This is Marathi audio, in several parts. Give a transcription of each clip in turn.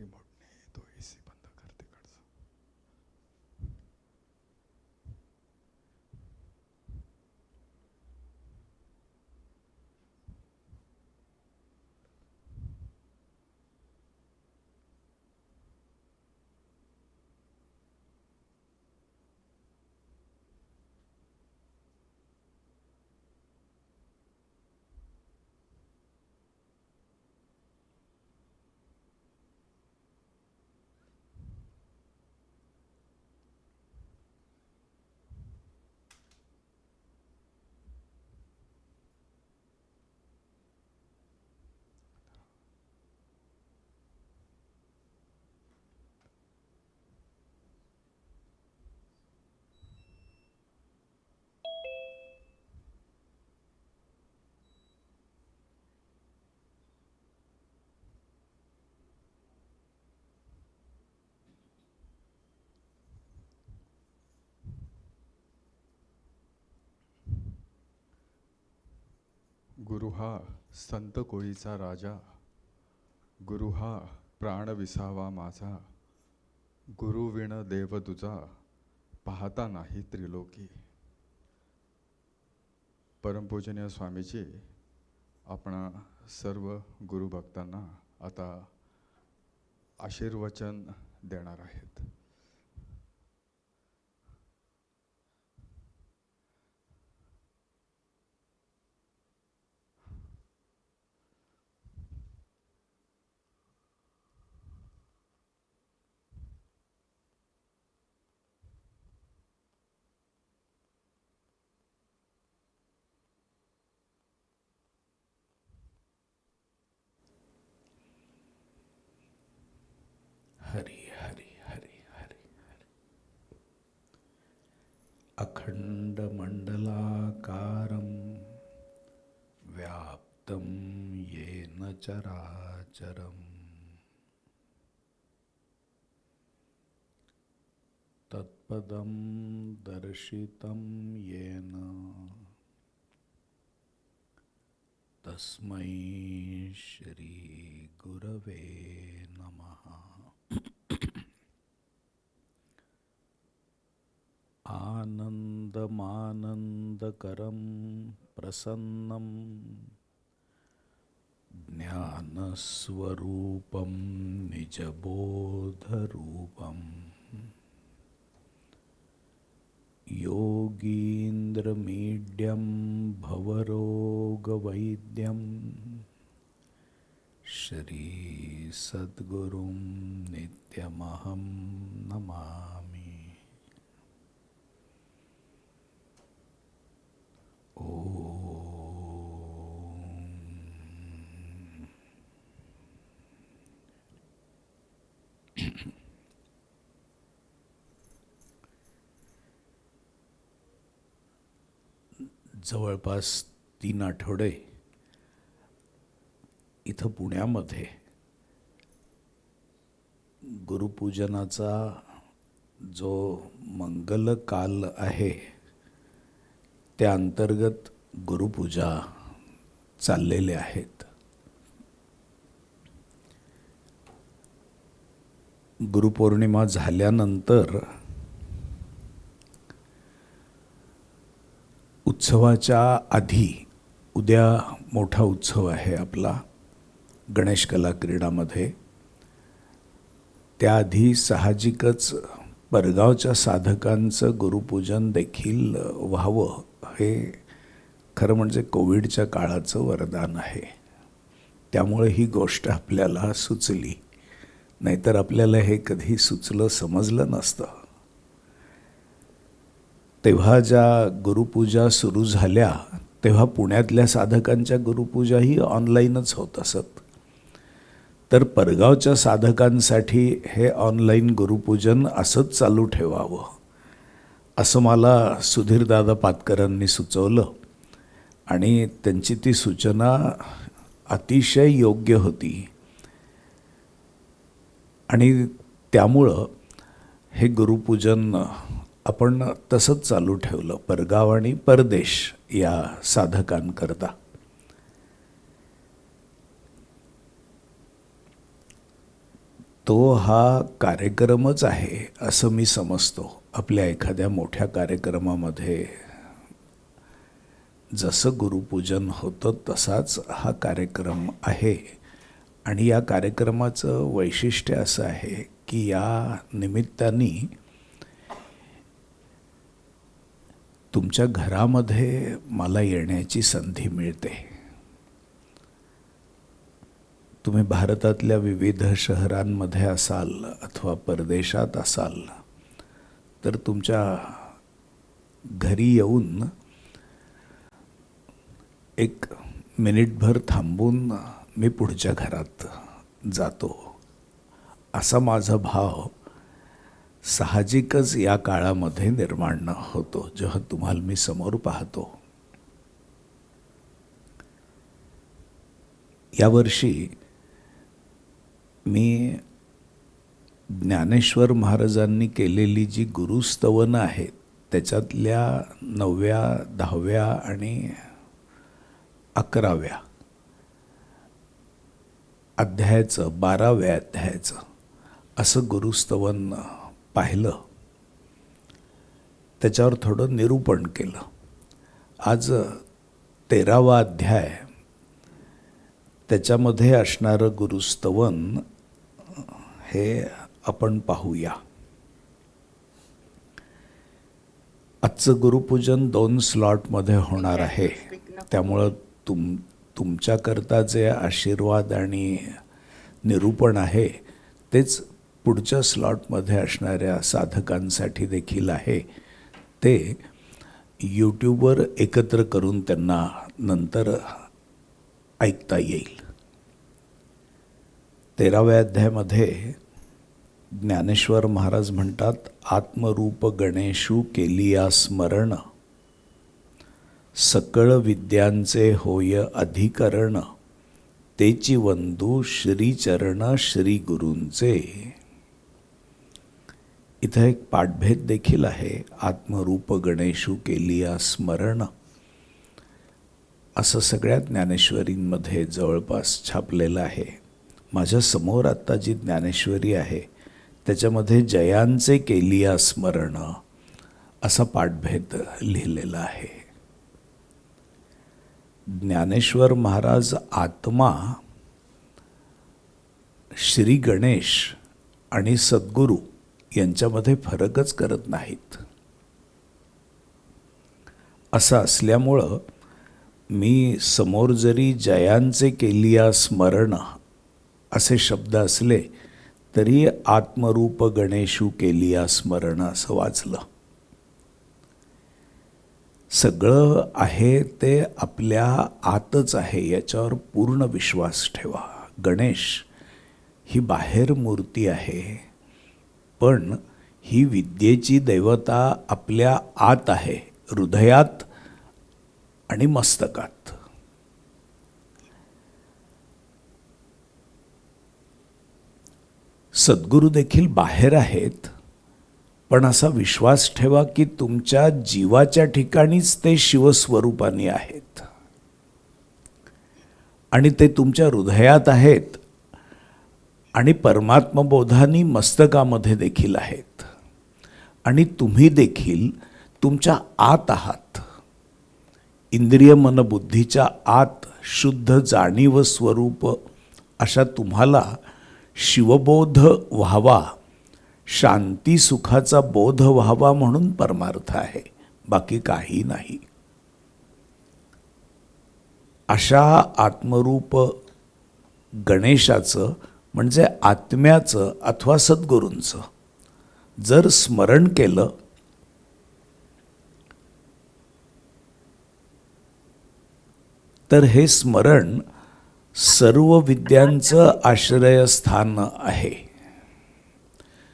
रिमोटने तो गुरु हा संत कोळीचा राजा. गुरु हा प्राण विसावा माझा. गुरु विण देव तुझा. पाहता नाही त्रिलोकी. परमपूजनीय स्वामीजी आपण सर्व गुरुभक्तांना आता आशीर्वचन देणार आहेत. अखण्डमण्डलाकारं व्याप्तं येन चराचरम्। तत्पदं दर्शितं येन तस्मै श्रीगुरवे नमः आनन्दमानन्दकरं प्रसन्नं ज्ञानस्वरूपं निजबोधरूपम् योगीन्द्रमीड्यं भवरोगवैद्यं श्रीसद्गुरुं नित्यमहं नमामि। जवळपास तीन आठवडे इथं पुण्यामध्ये गुरुपूजनाचा जो मंगलकाल आहे त्या अंतर्गत गुरुपूजा चाललेल्या आहेत. गुरुपौर्णिमा झाल्यानंतर उत्सवाच्या आधी उद्या मोठा उत्सव आहे आपला गणेश कला क्रीडामध्ये. त्याआधी साहजिकच परगावच्या साधकांचं गुरुपूजन देखील व्हावं हे खरं म्हणजे कोविडच्या काळाचं वरदान आहे. त्यामुळे ही गोष्ट आपल्याला सुचली. नाहीतर आपल्याला हे कधी सुचलं समजलं नसतं. तेव्हा ज्या गुरुपूजा सुरू झाल्या तेव्हा पुण्यातल्या साधकांच्या गुरुपूजाही ऑनलाईनच होत असत. तर परगावच्या साधकांसाठी हे ऑनलाईन गुरुपूजन असंच चालू ठेवावं. असं मला सुधीरदादा पातकरांनी सुचवलं. आणि त्यांची ती सूचना अतिशय योग्य होती. आणि त्यामुळं हे गुरुपूजन आपण तसंच चालू ठेवलं परगाव आणि परदेश या साधकांकरता. तो हा कार्यक्रमच आहे असं मी समजतो. आपल्या एखाद्या मोठ्या कार्यक्रमामध्ये जसं गुरुपूजन होतं तसाच हा कार्यक्रम आहे. आणि या कार्यक्रमाचं वैशिष्ट्य असं आहे की या निमित्ताने तुमच्या घरामध्ये मला येण्याची संधी मिळते. तुम्ही भारतातल्या विविध शहरांमध्ये असाल अथवा परदेशात असाल तर तुमच्या घरी येऊन एक मिनिटभर थांबून मी पुढच्या घरात जातो. असा माझा भाव साहजिकच या काळामध्ये निर्माण होतो जेव्हा तुम्हाला मी समोर पाहतो. यावर्षी मी ज्ञानेश्वर महाराजांनी केलेली जी गुरुस्तवनं आहेत त्याच्यातल्या नवव्या दहाव्या आणि अकराव्या अध्यायाचं बाराव्या अध्यायाचं असं गुरुस्तवन पाहिलं. त्याच्यावर थोडं निरूपण केलं. आज तेरावा अध्याय त्याच्यामध्ये असणारं गुरुस्तवन हे आपण पाहूया. आजचं गुरुपूजन दोन स्लॉटमध्ये होणार आहे. त्यामुळं तुम तुमच्याकरता जे आशीर्वाद आणि निरूपण आहे तेच पुढच्या स्लॉटमध्ये असणाऱ्या साधकांसाठी देखील आहे. ते यूट्यूबवर एकत्र करून त्यांना नंतर ऐकता येईल. तेराव्या अध्यायामध्ये ज्ञानेश्वर महाराज म्हणतात आत्मरूप गणेशू केलिया स्मरण. सकळ विद्यांचे होय अधिकरण. तेची वंदू श्रीचरण श्री गुरूंचे. इथं एक पाठभेद देखील आहे आत्मरूप गणेशू केलिया स्मरण. असं सगळ्या ज्ञानेश्वरींमध्ये जवळपास छापलेलं आहे. माझ्यासमोर आत्ता जी ज्ञानेश्वरी आहे त्याच्यामध्ये जयांचे केलिया स्मरण असा पाठभेद लिहिलेला आहे. ज्ञानेश्वर महाराज आत्मा श्री गणेश आणि सद्गुरू यांच्यामध्ये फरकच करत नाहीत. असं असल्यामुळं मी समोर जरी जयांचे केलिया स्मरण असे शब्द असले तरी आत्मरूप गणेशू केलिया स्मरण असं वाचलं. सगळं आहे ते आपल्या आतच आहे याच्यावर पूर्ण विश्वास ठेवा. गणेश ही बाहेर मूर्ती आहे पण ही विद्येची दैवता आपल्या आत आहे हृदयात आणि मस्तकात. सद्गुरू देखील बाहेर आहेत. पण असा विश्वास ठेवा की तुमच्या जीवाच्या ठिकाणीच ते शिवस्वरूपाने आहेत. आणि ते तुमच्या हृदयात आहेत. आणि परमात्मबोधानी मस्तकामध्ये देखील आहेत. आणि तुम्ही देखील तुमच्या आत आहात. इंद्रिय मनबुद्धीच्या आत शुद्ध जाणीव स्वरूप अशा तुम्हाला शिवबोध व्हावा. शांती सुखाचा बोध व्हावा म्हणून परमार्थ आहे. बाकी काही नाही. अशा आत्मरूप गणेशाचं म्हणजे आत्म्याचं अथवा सद्गुरूंचं जर स्मरण केलं तर हे स्मरण सर्व विद्यांचं आश्रयस्थान आहे.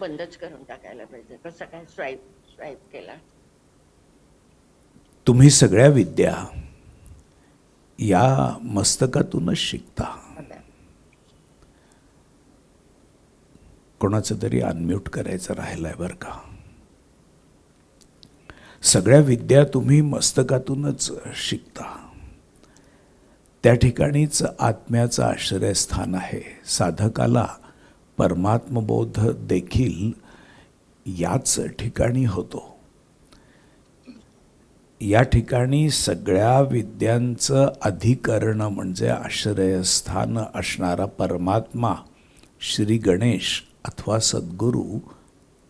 बंदच करून टाकायला पाहिजे. कसं काय स्वाईप स्वाईप केला? तुम्ही सगळ्या विद्या या मस्तकातूनच शिकता. कोणाचं तरी अनम्यूट करायचं राहिलंय बरं का? सगळ्या विद्या तुम्ही मस्तकातूनच शिकता. त्या ठिकाणीच आत्म्याचं आश्रयस्थान आहे. साधकाला परमात्मबोध देखील याच ठिकाणी होतो. या ठिकाणी सगळ्या विद्यांचं अधिकरण म्हणजे आश्रयस्थान असणारा परमात्मा श्री गणेश अथवा सद्गुरू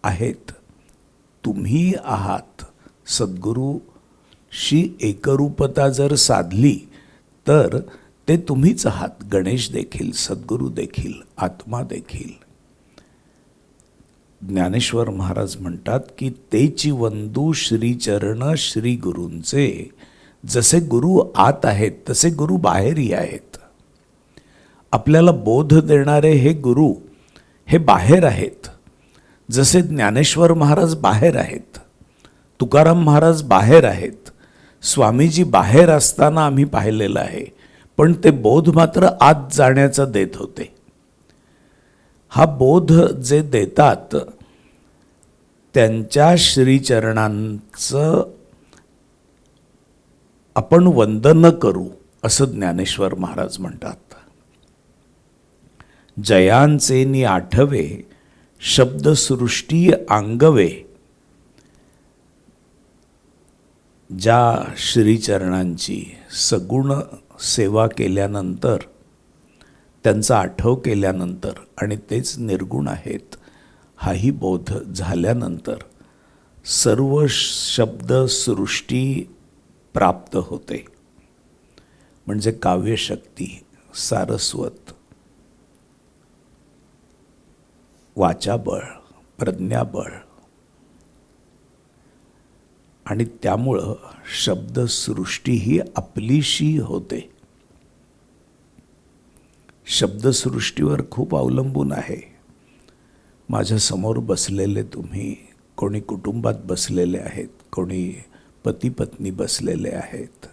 आहेत. तुम्ही आहात. सद्गुरूशी एकरूपता जर साधली तर ते तुम्हीच आहात. गणेश देखील सद्गुरू देखील आत्मा देखील. ज्ञानेश्वर महाराज म्हणतात की तेची वंदू श्रीचरण श्री गुरूंचे. जसे गुरु आत आहेत तसे गुरु बाहेरही आहेत. आपल्याला बोध देणारे हे गुरु हे बाहेर आहेत. जसे ज्ञानेश्वर महाराज बाहेर आहेत तुकाराम महाराज बाहेर आहेत स्वामीजी बाहेर असताना आम्ही पाहिलेलं आहे. पण ते बोध मात्र आत जाण्याचा देत होते. हा बोध जे देतात त्यांच्या श्रीचरणांचं आपण वंदन करू असं ज्ञानेश्वर महाराज म्हणतात. जयांचे नि आठवे शब्दसृष्टी आंगवे ज्या श्रीचरणांची सगुण सेवा केल्यानंतर त्यांचा आठव केल्यानंतर आणि तेच निर्गुण आहेत हाही बोध झाल्यानंतर सर्व शब्दसृष्टी प्राप्त होते. म्हणजे काव्यशक्ती सारस्वत वाचाबळ प्रज्ञाबळ आणि त्यामुळं शब्दसृष्टी ही आपलीशी होते. शब्दसृष्टीवर खूप अवलंबून आहे. माझ्यासमोर बसलेले तुम्ही कोणी कुटुंबात बसलेले आहेत कोणी पती पत्नी बसलेले आहेत.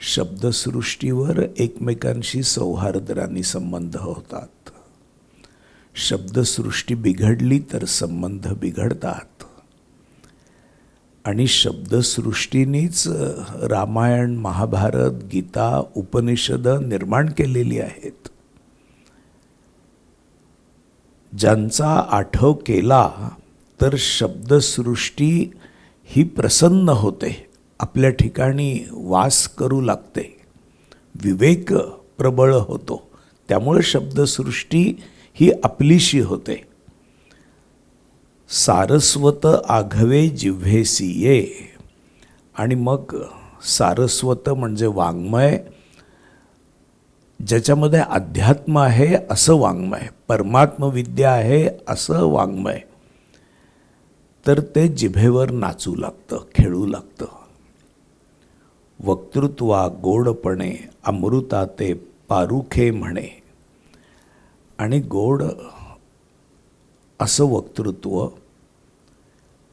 शब्दसृष्टीवर एकमेकांशी सौहार्दाने संबंध होतात. शब्दसृष्टी बिघडली तर संबंध बिघडतात. आणि शब्दसृष्टीनीच रामायण महाभारत गीता उपनिषद निर्माण केलेली आहेत. ज्यांचा आठव केला तर शब्दसृष्टी ही प्रसन्न होते. आपल्या ठिकाणी वास करू लागते. विवेक प्रबळ होतो. त्यामुळे शब्दसृष्टी ही आपलीशी होते. सारस्वत आघवे जिव्हेसी ये आणि मग सारस्वत म्हणजे वाङ्मय ज्याच्यामध्ये अध्यात्म आहे असं वाङ्मय परमात्मविद्या आहे असं वाङ्मय. तर ते जिभेवर नाचू लागतं खेळू लागतं. वक्तृत्वा गोडपणे अमृता ते पारुखे म्हणे. आणि गोड असं वक्तृत्व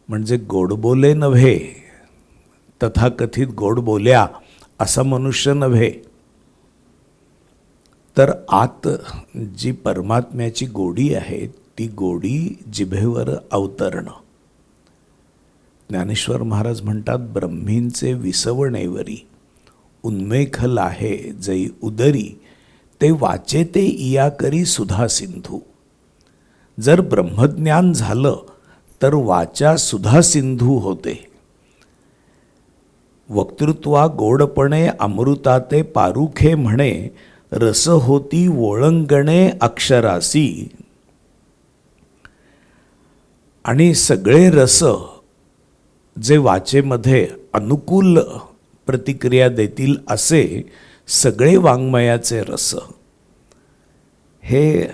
म्हणजे गोडबोले नव्हे तथाकथित गोड बोल्या असा मनुष्य नव्हे. तर आत जी परमात्म्याची गोडी आहे ती गोडी जिभेवर अवतरणं. ज्ञानेश्वर महाराज म्हणतात ब्रह्मींचे विसवणेवरी उन्मेखल आहे जै उदरी ते वाचे ते इया करी सुधा सिंधू. जर ब्रह्मज्ञान झालं तर वाचा सुधा सिंधू होते. वक्तृत्वा गोडपणे अमृताते पारुखे म्हणे रस होती वळंगणे अक्षरासी. आणि सगळे रस जे वाचेमध्ये अनुकूल प्रतिक्रिया देतील असे सगळे वाङ्मयाचे रस. हे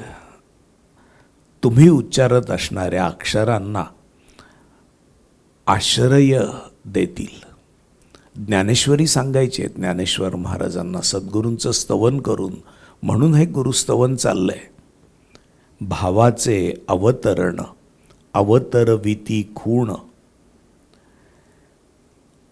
तुम्ही उच्चारत असणाऱ्या अक्षरांना आश्रय देतील. ज्ञानेश्वरी सांगायचे ज्ञानेश्वर महाराजांना सद्गुरूंचं स्तवन करून म्हणून हे गुरुस्तवन चाललंय. भावाचे अवतरण अवतरविती खूण.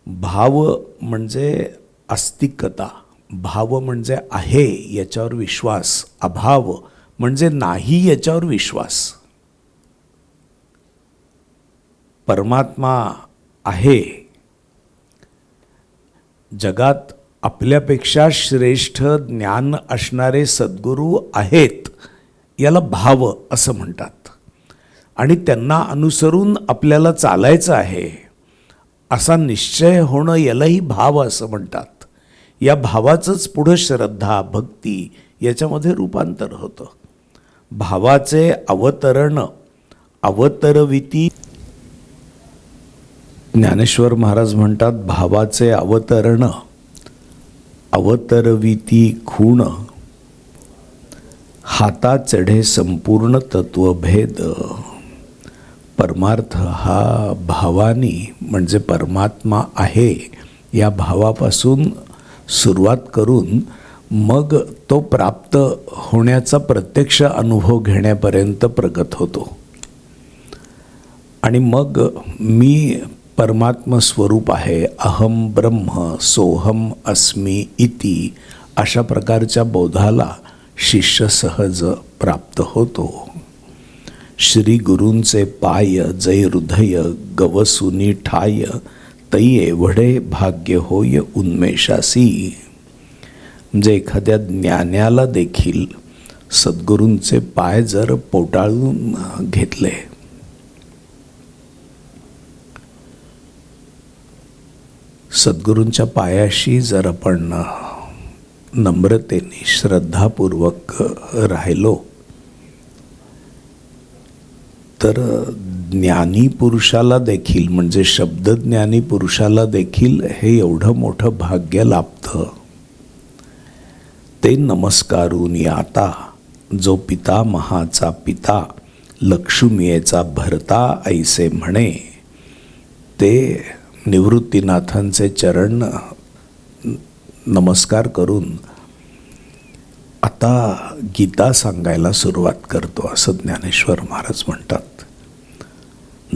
भाव म्हणजे अस्तिकता भाव म्हणजे आहे याच्यावर विश्वास अभाव म्हणजे नाही याच्यावर विश्वास. परमात्मा आहे. जगात आपल्यापेक्षा श्रेष्ठ ज्ञान असणारे सद्गुरू आहेत याला भाव असं म्हणतात. आणि त्यांना अनुसरून आपल्याला चालायचं आहे असा निश्चय होणं यालाही भाव असं म्हणतात. या भावाचंच पुढं श्रद्धा भक्ती याच्यामध्ये रूपांतर होतं. भावाचे अवतरण अवतरविती. ज्ञानेश्वर महाराज म्हणतात भावाचे अवतरण अवतरविती खूण. हाता चढे संपूर्ण तत्वभेद. परमार्थ हा भावानी म्हणजे परमात्मा आहे या भावापासून सुरुवात करून मग तो प्राप्त होण्याचा प्रत्यक्ष अनुभव घेण्यापर्यंत प्रगत होतो. आणि मग मी परमात्म स्वरूप आहे अहम ब्रह्म सोहम अस्मी इति अशा प्रकारच्या बोधाला शिष्य सहज प्राप्त होतो. श्री गुरूंचे पाय जय हृदय गवसुनी ठाय तै एवढे भाग्य होय उन्मेषासी. म्हणजे एखाद्या ज्ञान्याला देखील सद्गुरूंचे पाय जर पोटाळून घेतले. सद्गुरूंच्या पायाशी जर आपण नम्रतेने श्रद्धापूर्वक राहिलो तर ज्ञानी पुरुषाला देखील म्हणजे शब्दज्ञानी पुरुषाला देखील हे एवढं मोठं भाग्य लाभतं. ते नमस्कारून आता जो पिता महाचा पिता लक्ष्मीचा भरता ऐसे म्हणे. ते निवृत्तीनाथांचे चरण नमस्कार करून आता गीता सांगायला सुरुवात करतो असं ज्ञानेश्वर महाराज म्हणतात.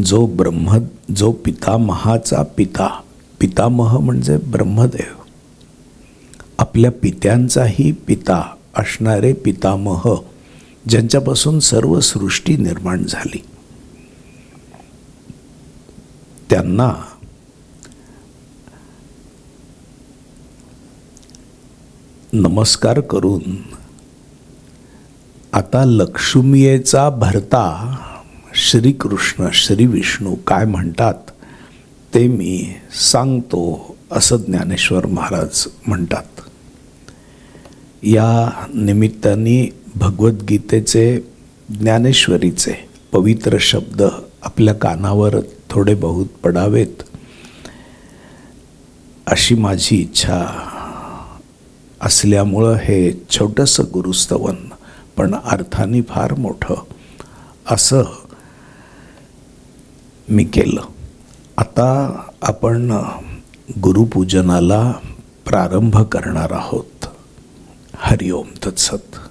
जो ब्रह्म जो पितामहाचा पिता पितामह म्हणजे ब्रह्मदेव. आपल्या पित्यांचाही पिता असणारे पितामह ज्यांच्यापासून सर्व सृष्टी निर्माण झाली. त्यांना नमस्कार करून आता लक्ष्मीचा भरता श्रीकृष्ण श्री विष्णू काय म्हणतात ते मी सांगतो असं ज्ञानेश्वर महाराज म्हणतात. या निमित्ताने भगवद्गीतेचे ज्ञानेश्वरीचे पवित्र शब्द आपल्या कानावर थोडे बहुत पडावेत अशी माझी इच्छा असल्यामुळं हे छोटंसं गुरुस्तवन पण अर्थाने फार मोठं असं मी केलं. आता आपण गुरुपूजनाला प्रारंभ करणार आहोत. हरिओम तत्सत.